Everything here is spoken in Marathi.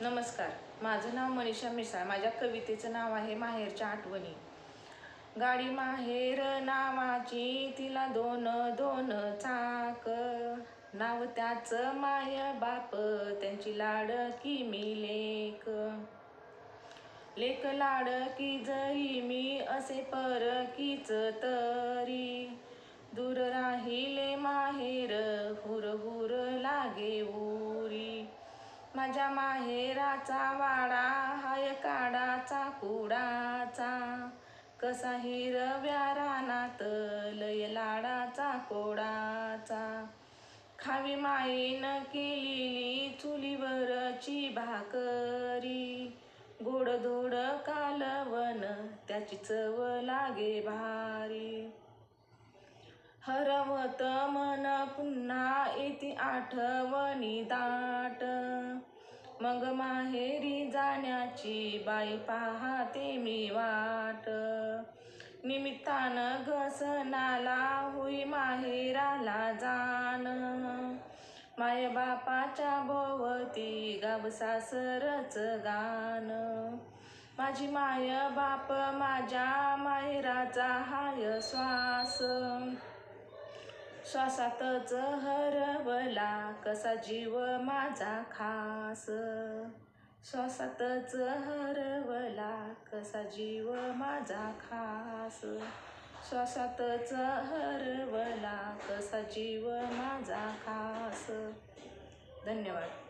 नमस्कार. माझं नाव मनीषा मिसाळ. माझ्या कवितेचं नाव आहे माहेरच्या आठवणी. गाडी माहेर नावाची तिला दोन दोन चाक. नाव त्याचं माय बाप त्यांची लाड की मी लेख. लेख लाड की जरी मी असे परकीच तरी. माझ्या माहेराचा वाडा हाय काडाचा कुडाचा. कसा हिरव्या रानात लय लाडाचा कोडाचा. खावी माईन केलेली चुलीवरची भाकरी. गोडधोड कालवण त्याची चव लागे भारी. हरवत मन पुन्हा येते आठवणी दाट. मग माहेरी जाण्याची बाई पाहते मी वाट. निमित्तानं घसनाला होई माहेराला जाण. माय बापाच्या भोवती गाव सासरच गाण. माझी माय बाप माझ्या माहेराचा हाय श्वास. श्वासातच हरवला कसा जीव माझा खास? श्वासातच हरवला कसा जीव माझा खास? श्वासातच हरवला कसा जीव माझा खास? धन्यवाद.